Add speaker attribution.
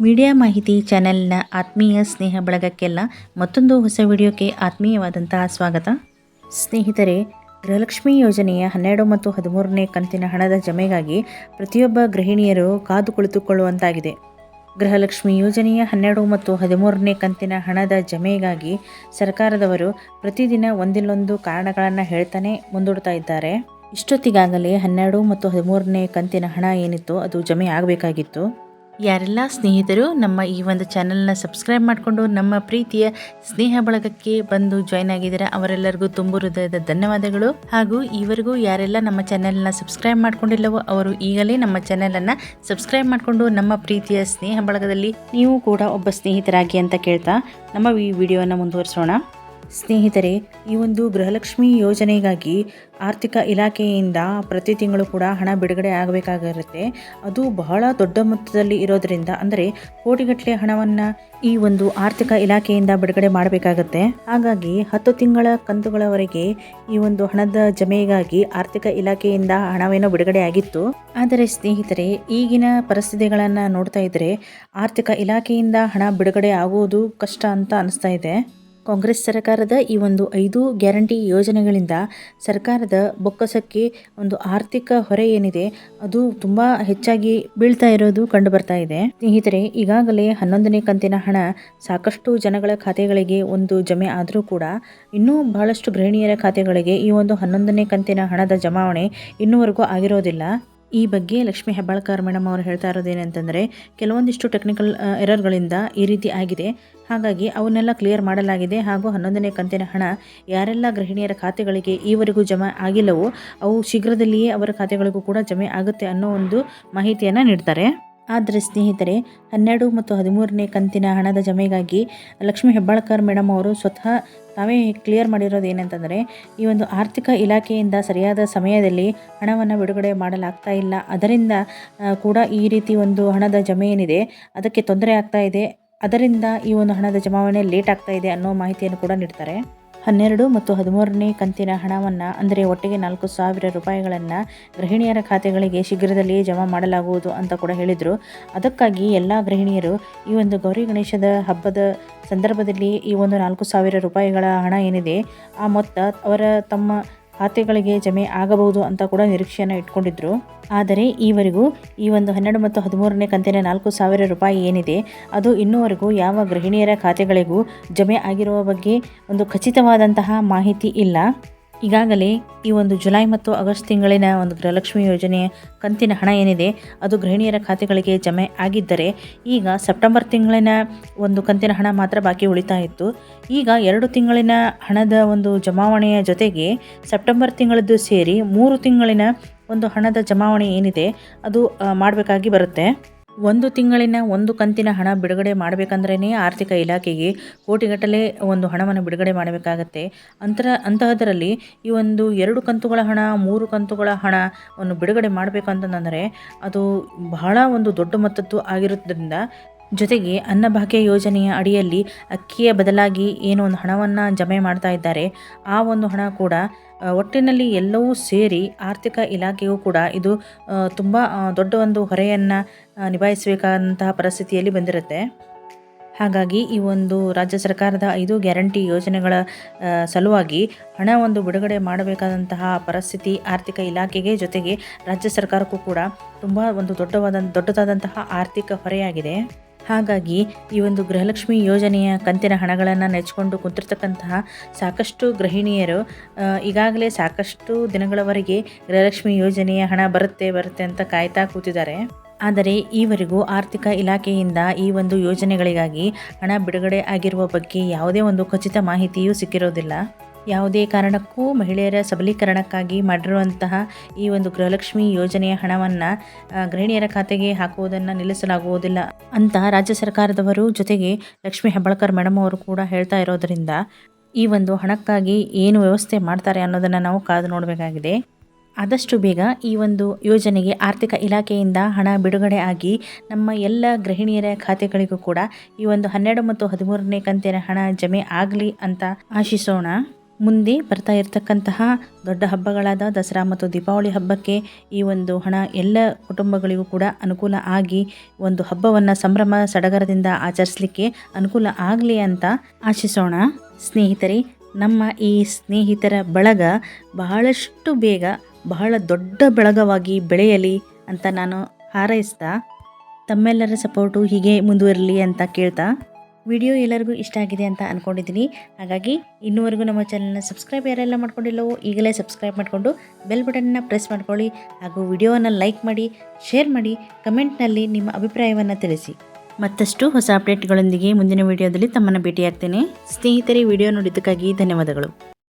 Speaker 1: Media ಮಾಹಿತಿ ಚಾನೆಲ್ನ ಆತ್ಮೀಯ ಸ್ನೇಹ ಬಳಗಕ್ಕೆಲ್ಲ ಮತ್ತೊಂದು ಹೊಸ ವಿಡಿಯೋಕ್ಕೆ ಆತ್ಮೀಯವಾದಂತಹ ಸ್ವಾಗತ. ಸ್ನೇಹಿತರೆ, ಗೃಹಲಕ್ಷ್ಮಿ ಯೋಜನೆಯ ಹನ್ನೆರಡು ಮತ್ತು ಹದಿಮೂರನೇ ಕಂತಿನ ಹಣದ ಜಮೆಗಾಗಿ ಪ್ರತಿಯೊಬ್ಬ ಗೃಹಿಣಿಯರು ಕಾದು ಕುಳಿತುಕೊಳ್ಳುವಂತಾಗಿದೆ. ಗೃಹಲಕ್ಷ್ಮಿ ಯೋಜನೆಯ ಹನ್ನೆರಡು ಮತ್ತು ಹದಿಮೂರನೇ ಕಂತಿನ ಹಣದ ಜಮೆಗಾಗಿ ಸರ್ಕಾರದವರು ಪ್ರತಿದಿನ ಒಂದಿಲ್ಲೊಂದು ಕಾರಣಗಳನ್ನು ಹೇಳ್ತಾನೆ ಮುಂದೂಡ್ತಾ ಇದ್ದಾರೆ. ಇಷ್ಟೊತ್ತಿಗಾಗಲೇ ಹನ್ನೆರಡು ಮತ್ತು ಹದಿಮೂರನೇ ಕಂತಿನ ಹಣ ಏನಿತ್ತು ಅದು ಜಮೆ ಆಗಬೇಕಾಗಿತ್ತು. ಯಾರೆಲ್ಲ ಸ್ನೇಹಿತರು, ನಮ್ಮ ಈ ಒಂದು ಚಾನಲ್ನ ಸಬ್ಸ್ಕ್ರೈಬ್ ಮಾಡಿಕೊಂಡು ನಮ್ಮ ಪ್ರೀತಿಯ ಸ್ನೇಹ ಬಳಗಕ್ಕೆ ಬಂದು ಜಾಯ್ನ್ ಆಗಿದ್ದೀರ, ಅವರೆಲ್ಲರಿಗೂ ತುಂಬ ಹೃದಯದ ಧನ್ಯವಾದಗಳು. ಹಾಗೂ ಈವರೆಗೂ ಯಾರೆಲ್ಲ ನಮ್ಮ ಚಾನೆಲ್ನ ಸಬ್ಸ್ಕ್ರೈಬ್ ಮಾಡಿಕೊಂಡಿಲ್ಲವೋ, ಅವರು ಈಗಲೇ ನಮ್ಮ ಚಾನೆಲನ್ನು ಸಬ್ಸ್ಕ್ರೈಬ್ ಮಾಡಿಕೊಂಡು ನಮ್ಮ ಪ್ರೀತಿಯ ಸ್ನೇಹ ಬಳಗದಲ್ಲಿ ನೀವು ಕೂಡ ಒಬ್ಬ ಸ್ನೇಹಿತರಾಗಿ ಅಂತ ಕೇಳ್ತಾ ನಮ್ಮ ಈ ವಿಡಿಯೋನ ಮುಂದುವರಿಸೋಣ. ಸ್ನೇಹಿತರೆ, ಈ ಒಂದು ಗೃಹಲಕ್ಷ್ಮಿ ಯೋಜನೆಗಾಗಿ ಆರ್ಥಿಕ ಇಲಾಖೆಯಿಂದ ಪ್ರತಿ ತಿಂಗಳು ಕೂಡ ಹಣ ಬಿಡುಗಡೆ ಆಗಬೇಕಾಗಿರುತ್ತೆ. ಅದು ಬಹಳ ದೊಡ್ಡ ಮೊತ್ತದಲ್ಲಿ ಇರೋದರಿಂದ, ಅಂದರೆ ಕೋಟಿಗಟ್ಟಲೆ ಹಣವನ್ನು ಈ ಒಂದು ಆರ್ಥಿಕ ಇಲಾಖೆಯಿಂದ ಬಿಡುಗಡೆ ಮಾಡಬೇಕಾಗತ್ತೆ. ಹಾಗಾಗಿ ಹತ್ತು ತಿಂಗಳ ಕಂತುಗಳವರೆಗೆ ಈ ಒಂದು ಹಣದ ಜಮೆಗಾಗಿ ಆರ್ಥಿಕ ಇಲಾಖೆಯಿಂದ ಹಣವೇನೋ ಬಿಡುಗಡೆ ಆಗಿತ್ತು. ಆದರೆ ಸ್ನೇಹಿತರೆ, ಈಗಿನ ಪರಿಸ್ಥಿತಿಗಳನ್ನು ನೋಡ್ತಾ ಇದ್ದರೆ ಆರ್ಥಿಕ ಇಲಾಖೆಯಿಂದ ಹಣ ಬಿಡುಗಡೆ ಆಗುವುದು ಕಷ್ಟ ಅಂತ ಅನಿಸ್ತಾ ಇದೆ. ಕಾಂಗ್ರೆಸ್ ಸರ್ಕಾರದ ಈ ಒಂದು ಐದು ಗ್ಯಾರಂಟಿ ಯೋಜನೆಗಳಿಂದ ಸರ್ಕಾರದ ಬೊಕ್ಕಸಕ್ಕೆ ಒಂದು ಆರ್ಥಿಕ ಹೊರೆ ಏನಿದೆ, ಅದು ತುಂಬ ಹೆಚ್ಚಾಗಿ ಬೀಳ್ತಾ ಇರೋದು ಕಂಡು ಬರ್ತಾ ಇದೆ. ಸ್ನೇಹಿತರೆ, ಈಗಾಗಲೇ ಹನ್ನೊಂದನೇ ಕಂತಿನ ಹಣ ಸಾಕಷ್ಟು ಜನಗಳ ಖಾತೆಗಳಿಗೆ ಒಂದು ಜಮೆ ಆದರೂ ಕೂಡ ಇನ್ನೂ ಬಹಳಷ್ಟು ಗೃಹಿಣಿಯರ ಖಾತೆಗಳಿಗೆ ಈ ಒಂದು ಹನ್ನೊಂದನೇ ಕಂತಿನ ಹಣದ ಜಮಾವಣೆ ಇನ್ನೂವರೆಗೂ ಆಗಿರೋದಿಲ್ಲ. ಈ ಬಗ್ಗೆ ಲಕ್ಷ್ಮೀ ಹೆಬ್ಬಾಳ್ಕರ್ ಮೇಡಮ್ ಅವರು ಹೇಳ್ತಾ ಇರೋದೇನೆಂತಂದರೆ ಕೆಲವೊಂದಿಷ್ಟು ಟೆಕ್ನಿಕಲ್ ಎರರ್ಗಳಿಂದ ಈ ರೀತಿ ಆಗಿದೆ. ಹಾಗಾಗಿ ಅವನ್ನೆಲ್ಲ ಕ್ಲಿಯರ್ ಮಾಡಲಾಗಿದೆ ಹಾಗೂ ಹನ್ನೊಂದನೇ ಕಂತಿನ ಹಣ ಯಾರೆಲ್ಲ ಗೃಹಿಣಿಯರ ಖಾತೆಗಳಿಗೆ ಈವರೆಗೂ ಜಮಾ ಆಗಿಲ್ಲವೋ, ಅವು ಶೀಘ್ರದಲ್ಲಿಯೇ ಅವರ ಖಾತೆಗಳಿಗೂ ಕೂಡ ಜಮೆ ಆಗುತ್ತೆ ಅನ್ನೋ ಒಂದು ಮಾಹಿತಿಯನ್ನು ನೀಡ್ತಾರೆ. ಆದರೆ ಸ್ನೇಹಿತರೆ, ಹನ್ನೆರಡು ಮತ್ತು ಹದಿಮೂರನೇ ಕಂತಿನ ಹಣದ ಜಮೆಗಾಗಿ ಲಕ್ಷ್ಮೀ ಹೆಬ್ಬಾಳ್ಕರ್ ಮೇಡಮ್ ಅವರು ಸ್ವತಃ ತಾವೇ ಕ್ಲಿಯರ್ ಮಾಡಿರೋದು ಏನಂತಂದರೆ, ಈ ಒಂದು ಆರ್ಥಿಕ ಇಲಾಖೆಯಿಂದ ಸರಿಯಾದ ಸಮಯದಲ್ಲಿ ಹಣವನ್ನು ಬಿಡುಗಡೆ ಮಾಡಲಾಗ್ತಾ ಇಲ್ಲ. ಅದರಿಂದ ಕೂಡ ಈ ರೀತಿ ಒಂದು ಹಣದ ಜಮೆ ಏನಿದೆ, ಅದಕ್ಕೆ ತೊಂದರೆ ಆಗ್ತಾ ಇದೆ. ಅದರಿಂದ ಈ ಒಂದು ಹಣದ ಜಮಾವಣೆ ಲೇಟ್ ಆಗ್ತಾ ಇದೆ ಅನ್ನೋ ಮಾಹಿತಿಯನ್ನು ಕೂಡ ನೀಡ್ತಾರೆ. ಹನ್ನೆರಡು ಮತ್ತು ಹದಿಮೂರನೇ ಕಂತಿನ ಹಣವನ್ನು, ಅಂದರೆ ಒಟ್ಟಿಗೆ ನಾಲ್ಕು ಸಾವಿರ ರೂಪಾಯಿಗಳನ್ನು ಗೃಹಿಣಿಯರ ಖಾತೆಗಳಿಗೆ ಶೀಘ್ರದಲ್ಲಿಯೇ ಜಮಾ ಮಾಡಲಾಗುವುದು ಅಂತ ಕೂಡ ಹೇಳಿದರು. ಅದಕ್ಕಾಗಿ ಎಲ್ಲ ಗೃಹಿಣಿಯರು ಈ ಒಂದು ಗೌರಿ ಗಣೇಶದ ಹಬ್ಬದ ಸಂದರ್ಭದಲ್ಲಿ ಈ ಒಂದು ನಾಲ್ಕು ಸಾವಿರ ರೂಪಾಯಿಗಳ ಹಣ ಏನಿದೆ, ಆ ಮೊತ್ತ ಅವರ ತಮ್ಮ ಖಾತೆಗಳಿಗೆ ಜಮೆ ಆಗಬಹುದು ಅಂತ ಕೂಡ ನಿರೀಕ್ಷೆಯನ್ನು ಇಟ್ಕೊಂಡಿದ್ರು. ಆದರೆ ಈವರೆಗೂ ಈ ಒಂದು ಹನ್ನೆರಡು ಮತ್ತು ಹದಿಮೂರನೇ ಕಂತಿನ ನಾಲ್ಕು ಸಾವಿರ ರೂಪಾಯಿ ಏನಿದೆ, ಅದು ಇನ್ನೂವರೆಗೂ ಯಾವ ಗೃಹಿಣಿಯರ ಖಾತೆಗಳಿಗೂ ಜಮೆ ಆಗಿರುವ ಬಗ್ಗೆ ಒಂದು ಖಚಿತವಾದಂತಹ ಮಾಹಿತಿ ಇಲ್ಲ. ಈಗಾಗಲೇ ಈ ಒಂದು ಜುಲೈ ಮತ್ತು ಆಗಸ್ಟ್ ತಿಂಗಳಿನ ಒಂದು ಗೃಹಲಕ್ಷ್ಮಿ ಯೋಜನೆಯ ಕಂತಿನ ಹಣ ಏನಿದೆ, ಅದು ಗೃಹಿಣಿಯರ ಖಾತೆಗಳಿಗೆ ಜಮೆ ಆಗಿದ್ದರೆ ಈಗ ಸೆಪ್ಟೆಂಬರ್ ತಿಂಗಳಿನ ಒಂದು ಕಂತಿನ ಹಣ ಮಾತ್ರ ಬಾಕಿ ಉಳಿತಾ ಇತ್ತು. ಈಗ ಎರಡು ತಿಂಗಳಿನ ಹಣದ ಒಂದು ಜಮಾವಣೆಯ ಜೊತೆಗೆ ಸೆಪ್ಟೆಂಬರ್ ತಿಂಗಳದ್ದು ಸೇರಿ ಮೂರು ತಿಂಗಳಿನ ಒಂದು ಹಣದ ಜಮಾವಣೆ ಏನಿದೆ, ಅದು ಮಾಡಬೇಕಾಗಿ ಬರುತ್ತೆ. ಒಂದು ತಿಂಗಳಿನ ಒಂದು ಕಂತಿನ ಹಣ ಬಿಡುಗಡೆ ಮಾಡಬೇಕಂದ್ರೇ ಆರ್ಥಿಕ ಇಲಾಖೆಗೆ ಕೋಟಿಗಟ್ಟಲೆ ಒಂದು ಹಣವನ್ನು ಬಿಡುಗಡೆ ಮಾಡಬೇಕಾಗತ್ತೆ. ಅಂತರ, ಅಂತಹದರಲ್ಲಿ ಈ ಒಂದು ಎರಡು ಕಂತುಗಳ ಹಣ, ಮೂರು ಕಂತುಗಳ ಹಣವನ್ನು ಬಿಡುಗಡೆ ಮಾಡಬೇಕಂತಂದರೆ ಅದು ಬಹಳ ಒಂದು ದೊಡ್ಡ ಮೊತ್ತದ್ದು ಆಗಿರೋದ್ರಿಂದ ಜೊತೆಗೆ ಅನ್ನಭಾಗ್ಯ ಯೋಜನೆಯ ಅಡಿಯಲ್ಲಿ ಅಕ್ಕಿಯ ಬದಲಾಗಿ ಏನು ಒಂದು ಹಣವನ್ನು ಜಮೆ ಮಾಡ್ತಾ ಇದ್ದಾರೆ. ಆ ಒಂದು ಹಣ ಕೂಡ ಒಟ್ಟಿನಲ್ಲಿ ಎಲ್ಲವೂ ಸೇರಿ ಆರ್ಥಿಕ ಇಲಾಖೆಯೂ ಕೂಡ ಇದು ತುಂಬ ದೊಡ್ಡ ಒಂದು ಹೊರೆಯನ್ನು ನಿಭಾಯಿಸಬೇಕಾದಂತಹ ಪರಿಸ್ಥಿತಿಯಲ್ಲಿ ಬಂದಿರುತ್ತೆ. ಹಾಗಾಗಿ ಈ ಒಂದು ರಾಜ್ಯ ಸರ್ಕಾರದ ಐದು ಗ್ಯಾರಂಟಿ ಯೋಜನೆಗಳ ಸಲುವಾಗಿ ಹಣ ಒಂದು ಬಿಡುಗಡೆ ಮಾಡಬೇಕಾದಂತಹ ಪರಿಸ್ಥಿತಿ ಆರ್ಥಿಕ ಇಲಾಖೆಗೆ ಜೊತೆಗೆ ರಾಜ್ಯ ಸರ್ಕಾರಕ್ಕೂ ಕೂಡ ತುಂಬ ಒಂದು ದೊಡ್ಡವಾದ, ದೊಡ್ಡದಾದಂತಹ ಆರ್ಥಿಕ ಹೊರೆಯಾಗಿದೆ. ಹಾಗಾಗಿ ಈ ಒಂದು ಗೃಹಲಕ್ಷ್ಮಿ ಯೋಜನೆಯ ಕಂತಿನ ಹಣಗಳನ್ನು ನೆಚ್ಕೊಂಡು ಕುಂತಿರ್ತಕ್ಕಂತಹ ಸಾಕಷ್ಟು ಗೃಹಿಣಿಯರು ಈಗಾಗಲೇ ಸಾಕಷ್ಟು ದಿನಗಳವರೆಗೆ ಗೃಹಲಕ್ಷ್ಮಿ ಯೋಜನೆಯ ಹಣ ಬರುತ್ತೆ ಬರುತ್ತೆ ಅಂತ ಕಾಯ್ತಾ ಕೂತಿದ್ದಾರೆ. ಆದರೆ ಈವರೆಗೂ ಆರ್ಥಿಕ ಇಲಾಖೆಯಿಂದ ಈ ಒಂದು ಯೋಜನೆಗಳಿಗಾಗಿ ಹಣ ಬಿಡುಗಡೆ ಆಗಿರುವ ಬಗ್ಗೆ ಯಾವುದೇ ಒಂದು ಖಚಿತ ಮಾಹಿತಿಯೂ ಸಿಕ್ಕಿರೋದಿಲ್ಲ. ಯಾವುದೇ ಕಾರಣಕ್ಕೂ ಮಹಿಳೆಯರ ಸಬಲೀಕರಣಕ್ಕಾಗಿ ಮಾಡಿರುವಂತಹ ಈ ಒಂದು ಗೃಹಲಕ್ಷ್ಮಿ ಯೋಜನೆಯ ಹಣವನ್ನು ಗೃಹಿಣಿಯರ ಖಾತೆಗೆ ಹಾಕುವುದನ್ನು ನಿಲ್ಲಿಸಲಾಗುವುದಿಲ್ಲ ಅಂತ ರಾಜ್ಯ ಸರ್ಕಾರದವರು ಜೊತೆಗೆ ಲಕ್ಷ್ಮೀ ಹೆಬ್ಬಾಳ್ಕರ್ ಮೇಡಮ್ ಅವರು ಕೂಡ ಹೇಳ್ತಾ ಇರೋದರಿಂದ ಈ ಒಂದು ಹಣಕ್ಕಾಗಿ ಏನು ವ್ಯವಸ್ಥೆ ಮಾಡ್ತಾರೆ ಅನ್ನೋದನ್ನು ನಾವು ಕಾದು ನೋಡಬೇಕಾಗಿದೆ. ಆದಷ್ಟು ಬೇಗ ಈ ಒಂದು ಯೋಜನೆಗೆ ಆರ್ಥಿಕ ಇಲಾಖೆಯಿಂದ ಹಣ ಬಿಡುಗಡೆ ಆಗಿ ನಮ್ಮ ಎಲ್ಲ ಗೃಹಿಣಿಯರ ಖಾತೆಗಳಿಗೂ ಕೂಡ ಈ ಒಂದು ಹನ್ನೆರಡು ಮತ್ತು ಹದಿಮೂರನೇ ಕಂತಿನ ಹಣ ಜಮೆ ಆಗಲಿ ಅಂತ ಆಶಿಸೋಣ. ಮುಂದೆ ಬರ್ತಾ ಇರತಕ್ಕಂತಹ ದೊಡ್ಡ ಹಬ್ಬಗಳಾದ ದಸರಾ ಮತ್ತು ದೀಪಾವಳಿ ಹಬ್ಬಕ್ಕೆ ಈ ಒಂದು ಹಣ ಎಲ್ಲ ಕುಟುಂಬಗಳಿಗೂ ಕೂಡ ಅನುಕೂಲ ಆಗಿ ಒಂದು ಹಬ್ಬವನ್ನು ಸಂಭ್ರಮ ಸಡಗರದಿಂದ ಆಚರಿಸಲಿಕ್ಕೆ ಅನುಕೂಲ ಆಗಲಿ ಅಂತ ಆಶಿಸೋಣ. ಸ್ನೇಹಿತರೆ, ನಮ್ಮ ಈ ಸ್ನೇಹಿತರ ಬಳಗ ಬಹಳಷ್ಟು ಬೇಗ, ಬಹಳ ದೊಡ್ಡ ಬಳಗವಾಗಿ ಬೆಳೆಯಲಿ ಅಂತ ನಾನು ಹಾರೈಸ್ತಾ ತಮ್ಮೆಲ್ಲರ ಸಪೋರ್ಟು ಹೀಗೆ ಮುಂದುವರಲಿ ಅಂತ ಕೇಳ್ತಾ ವಿಡಿಯೋ ಎಲ್ಲರಿಗೂ ಇಷ್ಟ ಆಗಿದೆ ಅಂತ ಅಂದ್ಕೊಂಡಿದ್ದೀನಿ ಹಾಗಾಗಿ ಇನ್ನುವರೆಗೂ ನಮ್ಮ ಚಾನಲ್ನ ಸಬ್ಸ್ಕ್ರೈಬ್ ಯಾರೆಲ್ಲ ಮಾಡ್ಕೊಂಡಿಲ್ಲವೋ ಈಗಲೇ ಸಬ್ಸ್ಕ್ರೈಬ್ ಮಾಡಿಕೊಂಡು ಬೆಲ್ ಬಟನ್ನ ಪ್ರೆಸ್ ಮಾಡ್ಕೊಳ್ಳಿ ಹಾಗೂ ವಿಡಿಯೋವನ್ನು ಲೈಕ್ ಮಾಡಿ ಶೇರ್ ಮಾಡಿ ಕಮೆಂಟ್ನಲ್ಲಿ ನಿಮ್ಮ ಅಭಿಪ್ರಾಯವನ್ನು ತಿಳಿಸಿ. ಮತ್ತಷ್ಟು ಹೊಸ ಅಪ್ಡೇಟ್ಗಳೊಂದಿಗೆ ಮುಂದಿನ ವಿಡಿಯೋದಲ್ಲಿ ತಮ್ಮನ್ನು ಭೇಟಿಯಾಗ್ತೇನೆ. ಸ್ನೇಹಿತರೆ ವಿಡಿಯೋ ನೋಡಿದ್ದಕ್ಕಾಗಿ ಧನ್ಯವಾದಗಳು.